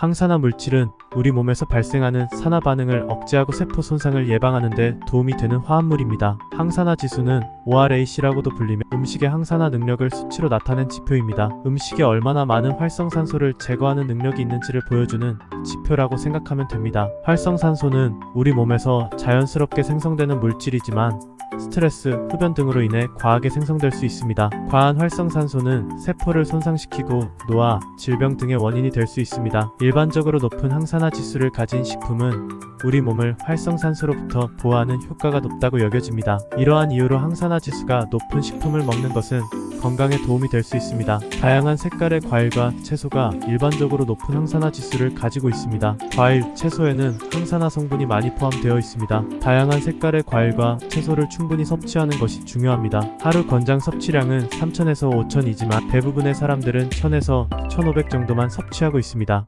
항산화 물질은 우리 몸에서 발생하는 산화 반응을 억제하고 세포 손상을 예방하는 데 도움이 되는 화합물입니다. 항산화 지수는 ORAC라고도 불리며 음식의 항산화 능력을 수치로 나타낸 지표입니다. 음식에 얼마나 많은 활성산소를 제거하는 능력이 있는지를 보여주는 지표라고 생각하면 됩니다. 활성산소는 우리 몸에서 자연스럽게 생성되는 물질이지만 스트레스, 흡연 등으로 인해 과하게 생성될 수 있습니다. 과한 활성산소는 세포를 손상시키고 노화, 질병 등의 원인이 될 수 있습니다. 일반적으로 높은 항산화 지수를 가진 식품은 우리 몸을 활성산소로부터 보호하는 효과가 높다고 여겨집니다. 이러한 이유로 항산화 지수가 높은 식품을 먹는 것은 건강에 도움이 될 수 있습니다. 다양한 색깔의 과일과 채소가 일반적으로 높은 항산화 지수를 가지고 있습니다. 과일, 채소에는 항산화 성분이 많이 포함되어 있습니다. 다양한 색깔의 과일과 채소를 충분히 섭취하는 것이 중요합니다. 하루 권장 섭취량은 3,000에서 5,000이지만 대부분의 사람들은 1,000에서 1,500 정도만 섭취하고 있습니다.